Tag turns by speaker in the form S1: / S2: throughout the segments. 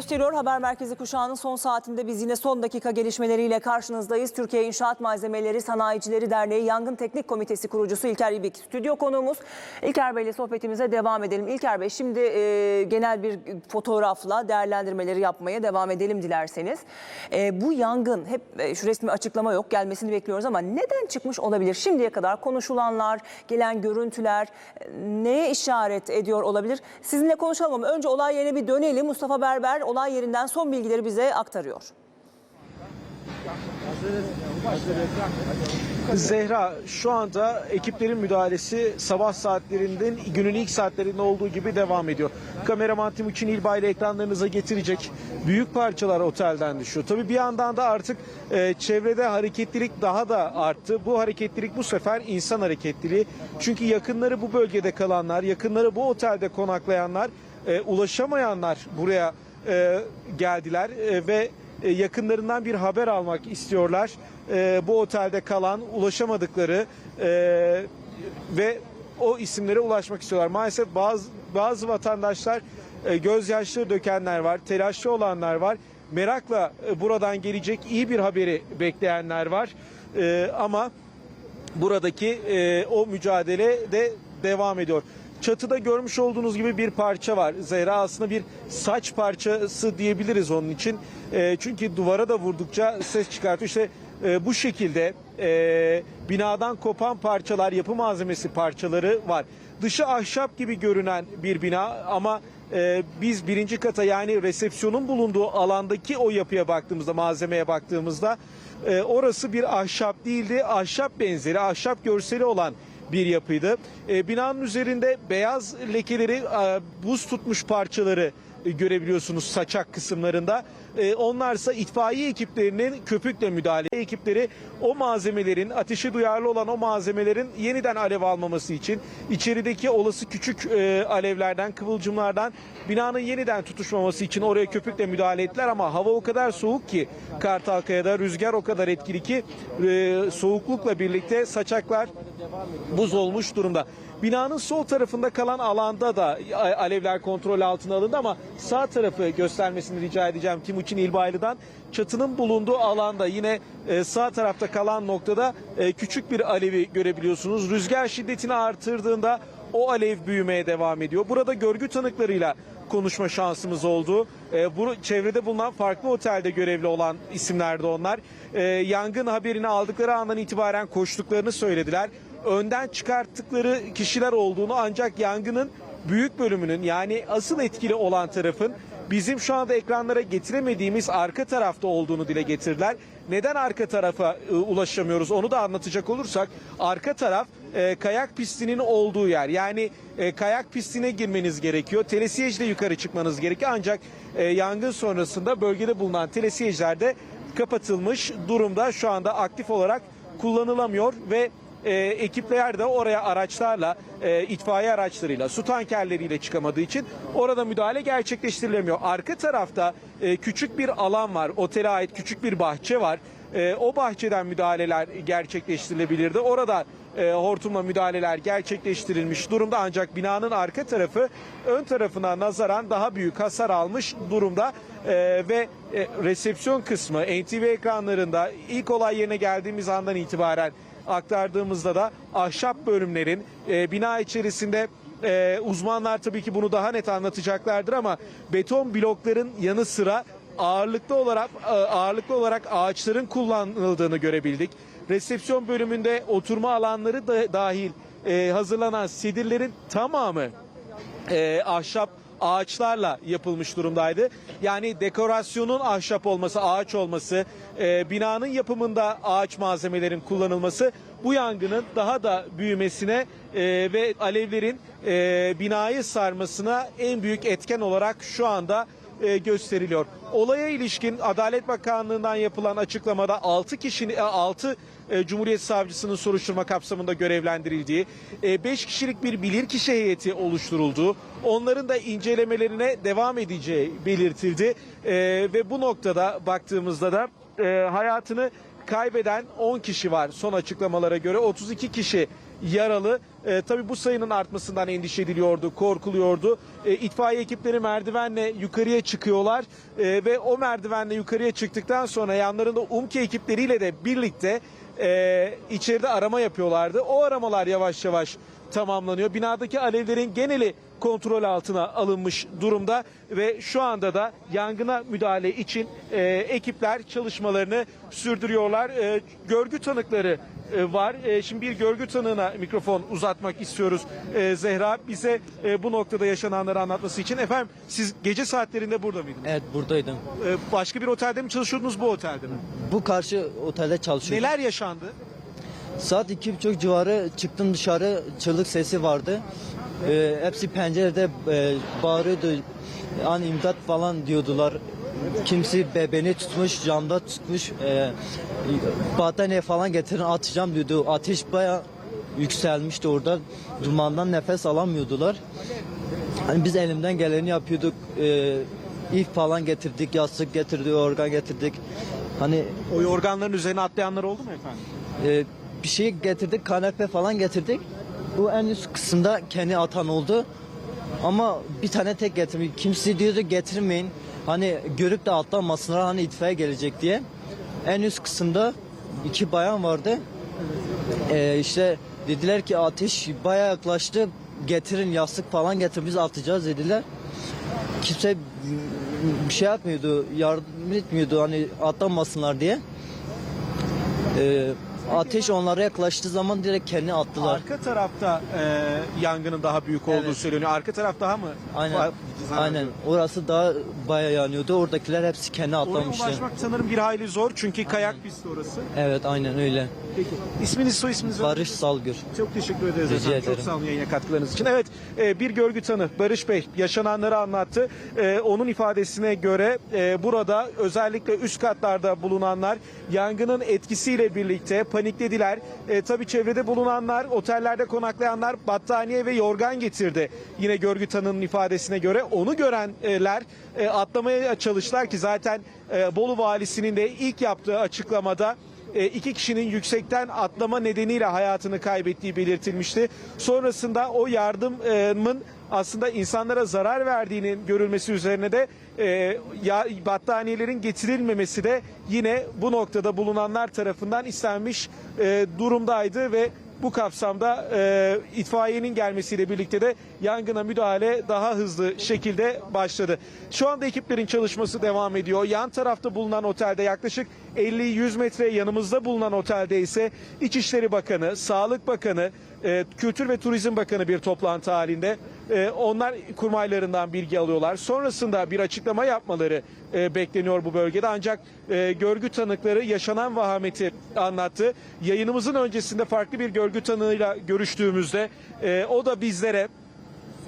S1: gösteriyor. Haber Merkezi kuşağının son saatinde biz yine son dakika gelişmeleriyle karşınızdayız. Türkiye İnşaat Malzemeleri Sanayicileri Derneği Yangın Teknik Komitesi kurucusu İlker İbik stüdyo konuğumuz. İlker Bey ile sohbetimize devam edelim. İlker Bey şimdi e, genel bir fotoğrafla değerlendirmeleri yapmaya devam edelim dilerseniz. E, bu yangın hep e, şu resmi açıklama yok gelmesini bekliyoruz ama neden çıkmış olabilir? Şimdiye kadar konuşulanlar, gelen görüntüler e, neye işaret ediyor olabilir? Sizinle konuşalım ama önce olay yerine bir dönelim. Mustafa Berber olay yerinden son bilgileri bize aktarıyor.
S2: Zehra şu anda ekiplerin müdahalesi sabah saatlerinin günün ilk saatlerinde olduğu gibi devam ediyor. Kameraman Timuçin İlbay ile ekranlarınıza getirecek büyük parçalar otelden düşüyor. Tabii bir yandan da artık e, çevrede hareketlilik daha da arttı. Bu hareketlilik bu sefer insan hareketliliği. Çünkü yakınları bu bölgede kalanlar, yakınları bu otelde konaklayanlar, e, ulaşamayanlar buraya e, geldiler e, ve e, yakınlarından bir haber almak istiyorlar. E, bu otelde kalan, ulaşamadıkları e, ve o isimlere ulaşmak istiyorlar. Maalesef bazı bazı vatandaşlar e, gözyaşları dökenler var, telaşlı olanlar var. Merakla e, buradan gelecek iyi bir haberi bekleyenler var. E, ama buradaki e, o mücadele de devam ediyor. Çatıda görmüş olduğunuz gibi bir parça var. Zehra aslında bir saç parçası diyebiliriz onun için. E, çünkü duvara da vurdukça ses çıkartıyor. İşte e, bu şekilde e, binadan kopan parçalar, yapı malzemesi parçaları var. Dışı ahşap gibi görünen bir bina ama e, biz birinci kata yani resepsiyonun bulunduğu alandaki o yapıya baktığımızda, malzemeye baktığımızda e, orası bir ahşap değildi. Ahşap benzeri, ahşap görseli olan bir yapıydı. E, binanın üzerinde beyaz lekeleri, e, buz tutmuş parçaları e, görebiliyorsunuz saçak kısımlarında. E, onlarsa itfaiye ekiplerinin köpükle müdahale ekipleri o malzemelerin ateşe duyarlı olan o malzemelerin yeniden alev almaması için içerideki olası küçük e, alevlerden kıvılcımlardan binanın yeniden tutuşmaması için oraya köpükle müdahale ettiler ama hava o kadar soğuk ki Kartalkaya'da rüzgar o kadar etkili ki e, soğuklukla birlikte saçaklar buz olmuş durumda. Binanın sol tarafında kalan alanda da alevler kontrol altına alındı ama sağ tarafı göstermesini rica edeceğim Timuçin İlbaylı'dan. Çatının bulunduğu alanda yine e, sağ tarafta kalan noktada e, küçük bir alevi görebiliyorsunuz. Rüzgar şiddetini artırdığında o alev büyümeye devam ediyor. Burada görgü tanıklarıyla konuşma şansımız oldu. E, bu çevrede bulunan farklı otelde görevli olan isimlerdi onlar. E, yangın haberini aldıkları andan itibaren koştuklarını söylediler. Önden çıkarttıkları kişiler olduğunu ancak yangının büyük bölümünün yani asıl etkili olan tarafın bizim şu anda ekranlara getiremediğimiz arka tarafta olduğunu dile getirdiler. Neden arka tarafa e, ulaşamıyoruz onu da anlatacak olursak arka taraf e, kayak pistinin olduğu yer. Yani e, kayak pistine girmeniz gerekiyor. Telesiyejle yukarı çıkmanız gerekiyor. Ancak e, yangın sonrasında bölgede bulunan telesiyejler de kapatılmış durumda. Şu anda aktif olarak kullanılamıyor ve e, ekipler de oraya araçlarla, e, itfaiye araçlarıyla, su tankerleriyle çıkamadığı için orada müdahale gerçekleştirilemiyor. Arka tarafta e, küçük bir alan var, otele ait küçük bir bahçe var. E, o bahçeden müdahaleler gerçekleştirilebilirdi. Orada e, hortumla müdahaleler gerçekleştirilmiş durumda ancak binanın arka tarafı ön tarafına nazaran daha büyük hasar almış durumda E, ve e, resepsiyon kısmı NTV ekranlarında ilk olay yerine geldiğimiz andan itibaren aktardığımızda da ahşap bölümlerin e, bina içerisinde e, uzmanlar tabii ki bunu daha net anlatacaklardır ama beton blokların yanı sıra ağırlıklı olarak e, ağırlıklı olarak ağaçların kullanıldığını görebildik. Resepsiyon bölümünde oturma alanları da dahil e, hazırlanan sedirlerin tamamı e, ahşap ağaçlarla yapılmış durumdaydı. Yani dekorasyonun ahşap olması, ağaç olması, e, binanın yapımında ağaç malzemelerin kullanılması bu yangının daha da büyümesine e, ve alevlerin e, binayı sarmasına en büyük etken olarak şu anda e, gösteriliyor. Olaya ilişkin Adalet Bakanlığı'ndan yapılan açıklamada 6 kişinin 6 Cumhuriyet Savcısının soruşturma kapsamında görevlendirildiği, 5 kişilik bir bilirkişi heyeti oluşturulduğu, onların da incelemelerine devam edeceği belirtildi. E, ve bu noktada baktığımızda da e, hayatını kaybeden 10 kişi var son açıklamalara göre. 32 kişi yaralı. E, tabii bu sayının artmasından endişe ediliyordu, korkuluyordu. E, itfaiye ekipleri merdivenle yukarıya çıkıyorlar E, ve o merdivenle yukarıya çıktıktan sonra yanlarında UMKE ekipleriyle de birlikte e, içeride arama yapıyorlardı. O aramalar yavaş yavaş tamamlanıyor. Binadaki alevlerin geneli kontrol altına alınmış durumda ve şu anda da yangına müdahale için e, ekipler çalışmalarını sürdürüyorlar. E, görgü tanıkları var. E, şimdi bir görgü tanığına mikrofon uzatmak istiyoruz. E, Zehra bize e, bu noktada yaşananları anlatması için. Efendim siz gece saatlerinde burada mıydınız?
S3: Evet buradaydım.
S2: E, başka bir otelde mi çalışıyordunuz bu otelde mi?
S3: Bu karşı otelde çalışıyordum.
S2: Neler yaşandı?
S3: Saat iki buçuk civarı çıktım dışarı çığlık sesi vardı. Ee, hepsi pencerede e, bağırıyordu. An imdat falan diyordular. Kimisi bebeğini tutmuş, camda tutmuş. E, battaniye falan getirin atacağım diyordu. Ateş baya yükselmişti orada. Dumandan nefes alamıyordular. Hani biz elimden geleni yapıyorduk. E, ip falan getirdik, yastık getirdik, organ getirdik. Hani
S2: O yorganların üzerine atlayanlar oldu mu efendim?
S3: e, bir şey getirdik, kanepe falan getirdik. Bu en üst kısımda kendi atan oldu. Ama bir tane tek getirmiş. Kimse diyordu getirmeyin. Hani görüp de atlamasınlar hani itfaiye gelecek diye. En üst kısımda iki bayan vardı. E, işte dediler ki ateş baya yaklaştı. Getirin yastık falan getir biz atacağız dediler. Kimse bir şey yapmıyordu, yardım etmiyordu hani atlamasınlar diye. Ee, ateş onlara yaklaştığı zaman direkt kendini attılar.
S2: Arka tarafta e, yangının daha büyük olduğu
S3: Evet.
S2: söyleniyor. Arka taraf daha mı?
S3: Aynen.
S2: Zarar
S3: Aynen. Orası daha bayağı yanıyordu. Oradakiler hepsi kendi
S2: Oraya
S3: atlamıştı.
S2: ulaşmak sanırım bir hayli zor çünkü kayak pisti orası.
S3: Evet, aynen öyle.
S2: Peki. İsminiz soy isminiz?
S3: Barış Salgür.
S2: Çok teşekkür ederiz
S3: Rica
S2: efendim. Çok
S3: ederim.
S2: sağ olun yayına katkılarınız için. Evet e, bir görgü tanı Barış Bey yaşananları anlattı. E, onun ifadesine göre e, burada özellikle üst katlarda bulunanlar yangının etkisiyle birlikte paniklediler. E, tabii çevrede bulunanlar, otellerde konaklayanlar battaniye ve yorgan getirdi. Yine görgü tanının ifadesine göre onu görenler e, atlamaya çalıştılar ki zaten e, Bolu valisinin de ilk yaptığı açıklamada e, iki kişinin yüksekten atlama nedeniyle hayatını kaybettiği belirtilmişti. Sonrasında o yardımın aslında insanlara zarar verdiğinin görülmesi üzerine de e, battaniyelerin getirilmemesi de yine bu noktada bulunanlar tarafından istenmiş e, durumdaydı ve bu kapsamda e, itfaiyenin gelmesiyle birlikte de yangına müdahale daha hızlı şekilde başladı. Şu anda ekiplerin çalışması devam ediyor. Yan tarafta bulunan otelde yaklaşık 50-100 metre yanımızda bulunan otelde ise İçişleri Bakanı, Sağlık Bakanı, e, Kültür ve Turizm Bakanı bir toplantı halinde. E, onlar kurmaylarından bilgi alıyorlar. Sonrasında bir açıklama yapmaları e, bekleniyor bu bölgede. Ancak görgü tanıkları yaşanan vahameti anlattı. Yayınımızın öncesinde farklı bir görgü tanığıyla görüştüğümüzde o da bizlere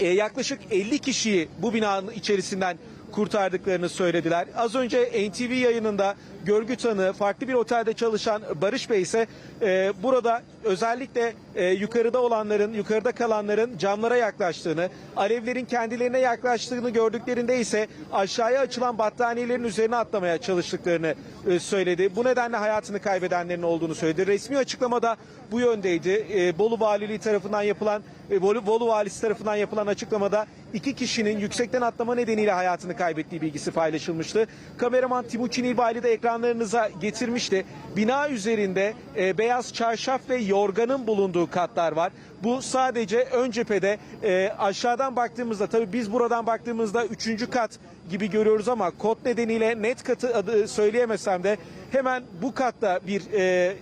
S2: yaklaşık 50 kişiyi bu binanın içerisinden kurtardıklarını söylediler. Az önce NTV yayınında görgü tanığı farklı bir otelde çalışan Barış Bey ise e, burada özellikle e, yukarıda olanların, yukarıda kalanların camlara yaklaştığını, alevlerin kendilerine yaklaştığını gördüklerinde ise aşağıya açılan battaniyelerin üzerine atlamaya çalıştıklarını e, söyledi. Bu nedenle hayatını kaybedenlerin olduğunu söyledi. Resmi açıklamada bu yöndeydi. E, Bolu Valiliği tarafından yapılan, Bolu, Bolu Valisi tarafından yapılan açıklamada iki kişinin yüksekten atlama nedeniyle hayatını kaybettiği bilgisi paylaşılmıştı. Kameraman Timuçin İlbaylı da ekranlarınıza getirmişti. Bina üzerinde e, beyaz çarşaf ve yorganın bulunduğu katlar var. Bu sadece ön cephede e, aşağıdan baktığımızda tabii biz buradan baktığımızda üçüncü kat gibi görüyoruz ama kod nedeniyle net katı adı söyleyemesem de hemen bu katta bir e,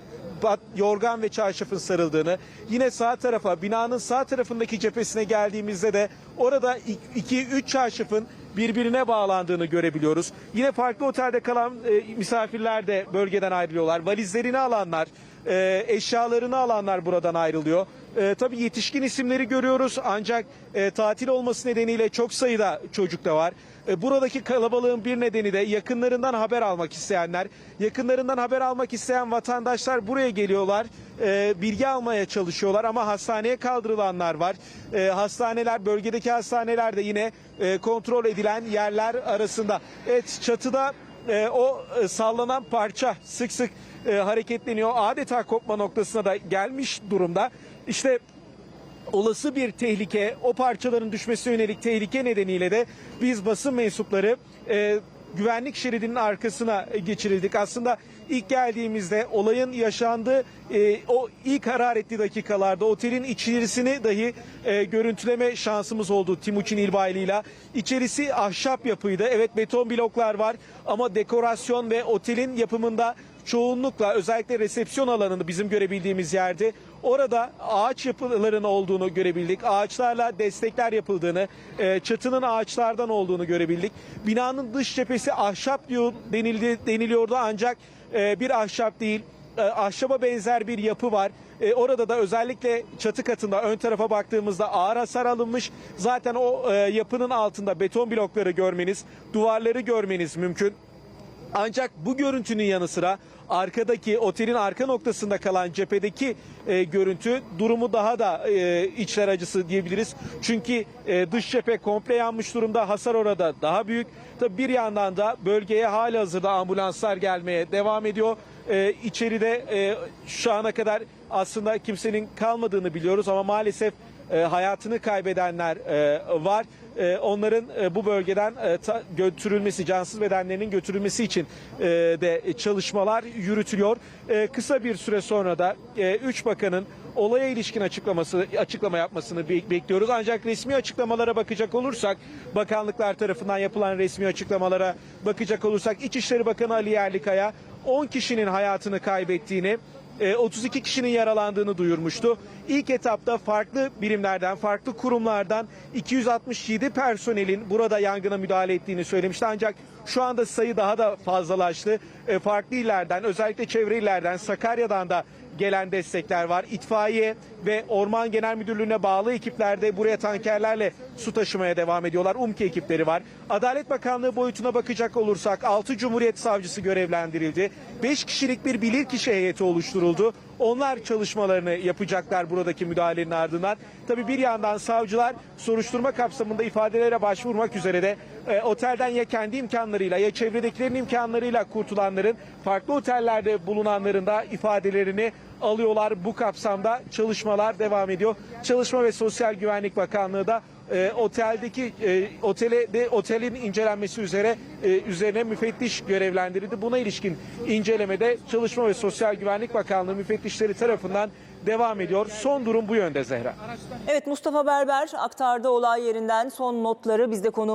S2: bat- yorgan ve çarşafın sarıldığını yine sağ tarafa binanın sağ tarafındaki cephesine geldiğimizde de orada 2-3 çarşafın birbirine bağlandığını görebiliyoruz. Yine farklı otelde kalan e, misafirler de bölgeden ayrılıyorlar. Valizlerini alanlar, e, eşyalarını alanlar buradan ayrılıyor. E, tabii yetişkin isimleri görüyoruz ancak e, tatil olması nedeniyle çok sayıda çocuk da var. E, buradaki kalabalığın bir nedeni de yakınlarından haber almak isteyenler, yakınlarından haber almak isteyen vatandaşlar buraya geliyorlar, e, bilgi almaya çalışıyorlar ama hastaneye kaldırılanlar var. E, hastaneler, bölgedeki hastaneler de yine e, kontrol edilen yerler arasında. Evet çatıda e, o e, sallanan parça sık sık e, hareketleniyor. Adeta kopma noktasına da gelmiş durumda. İşte olası bir tehlike, o parçaların düşmesi yönelik tehlike nedeniyle de biz basın mensupları e, güvenlik şeridinin arkasına geçirildik. Aslında ilk geldiğimizde olayın yaşandığı e, o ilk hararetli dakikalarda otelin içerisini dahi e, görüntüleme şansımız oldu Timuçin İlbaylı'yla. İçerisi ahşap yapıydı. Evet beton bloklar var ama dekorasyon ve otelin yapımında çoğunlukla özellikle resepsiyon alanını bizim görebildiğimiz yerde orada ağaç yapılarının olduğunu görebildik. Ağaçlarla destekler yapıldığını, e, çatının ağaçlardan olduğunu görebildik. Binanın dış cephesi ahşap diyor, denildi, deniliyordu ancak e, bir ahşap değil. E, ahşaba benzer bir yapı var. E, orada da özellikle çatı katında ön tarafa baktığımızda ağır hasar alınmış. Zaten o e, yapının altında beton blokları görmeniz, duvarları görmeniz mümkün. Ancak bu görüntünün yanı sıra arkadaki otelin arka noktasında kalan cephedeki e, görüntü durumu daha da e, içler acısı diyebiliriz. Çünkü e, dış cephe komple yanmış durumda. Hasar orada daha büyük. Tabi bir yandan da bölgeye hali hazırda ambulanslar gelmeye devam ediyor. E, içeride e, şu ana kadar aslında kimsenin kalmadığını biliyoruz ama maalesef e, hayatını kaybedenler e, var. E, onların bu bölgeden götürülmesi, cansız bedenlerinin götürülmesi için de çalışmalar yürütülüyor. Kısa bir süre sonra da e, üç bakanın olaya ilişkin açıklaması açıklama yapmasını be- bekliyoruz. Ancak resmi açıklamalara bakacak olursak, bakanlıklar tarafından yapılan resmi açıklamalara bakacak olursak İçişleri Bakanı Ali Yerlikaya 10 kişinin hayatını kaybettiğini 32 kişinin yaralandığını duyurmuştu. İlk etapta farklı birimlerden, farklı kurumlardan 267 personelin burada yangına müdahale ettiğini söylemişti. Ancak şu anda sayı daha da fazlalaştı. E, Farklı illerden, özellikle çevre illerden, Sakarya'dan da gelen destekler var. İtfaiye ve Orman Genel Müdürlüğü'ne bağlı ekipler de buraya tankerlerle su taşımaya devam ediyorlar. UMKE ekipleri var. Adalet Bakanlığı boyutuna bakacak olursak 6 Cumhuriyet Savcısı görevlendirildi. 5 kişilik bir bilirkişi heyeti oluşturuldu. Onlar çalışmalarını yapacaklar buradaki müdahalenin ardından. Tabii bir yandan savcılar soruşturma kapsamında ifadelere başvurmak üzere de e, otelden ya kendi imkanlarıyla ya çevredekilerin imkanlarıyla kurtulanların farklı otellerde bulunanların da ifadelerini alıyorlar. Bu kapsamda çalışmalar devam ediyor. Çalışma ve Sosyal Güvenlik Bakanlığı da e, oteldeki e, otele de otelin incelenmesi üzere e, üzerine müfettiş görevlendirildi. Buna ilişkin incelemede Çalışma ve Sosyal Güvenlik Bakanlığı müfettişleri tarafından devam ediyor. Son durum bu yönde Zehra.
S1: Evet Mustafa Berber aktardı olay yerinden son notları bizde konu